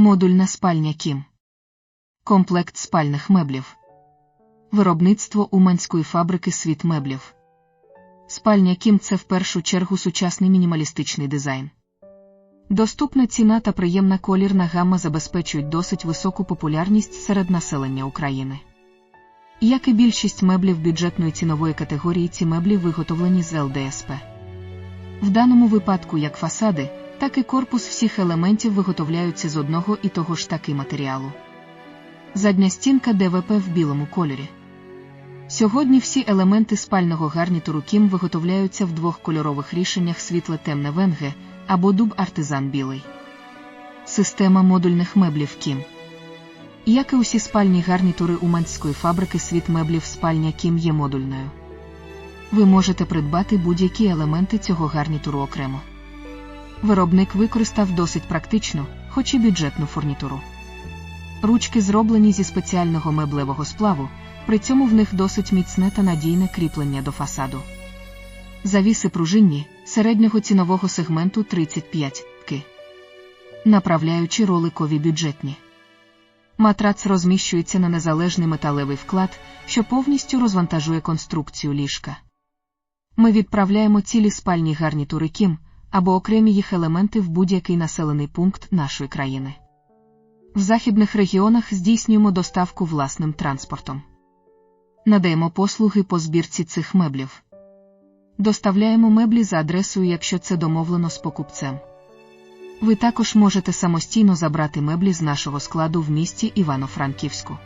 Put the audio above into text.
Модульна спальня Кім. Комплект спальних меблів. Виробництво Уманської фабрики Світ меблів. Спальня Кім це в першу чергу сучасний мінімалістичний дизайн. Доступна ціна та приємна колірна гамма забезпечують досить високу популярність серед населення України. Як і більшість меблів бюджетної цінової категорії, ці меблі виготовлені з ЛДСП. В даному випадку як фасади, так і корпус всіх елементів виготовляються з одного і того ж таки матеріалу. Задня стінка ДВП в білому кольорі. Сьогодні всі елементи спального гарнітуру Кім виготовляються в двох кольорових рішеннях світле темне венге або дуб артизан білий. Система модульних меблів Кім. Як і усі спальні гарнітури Уманської фабрики світ меблів спальня Кім є модульною. Ви можете придбати будь-які елементи цього гарнітуру окремо. Виробник використав досить практичну, хоч і бюджетну фурнітуру. Ручки зроблені зі спеціального меблевого сплаву, при цьому в них досить міцне та надійне кріплення до фасаду. Завіси пружинні середнього цінового сегменту 35 ки. Направляючи роликові бюджетні. Матрац розміщується на незалежний металевий вклад, що повністю розвантажує конструкцію ліжка. Ми відправляємо цілі спальні гарнітури Кім або окремі їх елементи в будь-який населений пункт нашої країни. В західних регіонах здійснюємо доставку власним транспортом. Надаємо послуги по збірці цих меблів. Доставляємо меблі за адресою, якщо це домовлено з покупцем. Ви також можете самостійно забрати меблі з нашого складу в місті Івано-Франківську.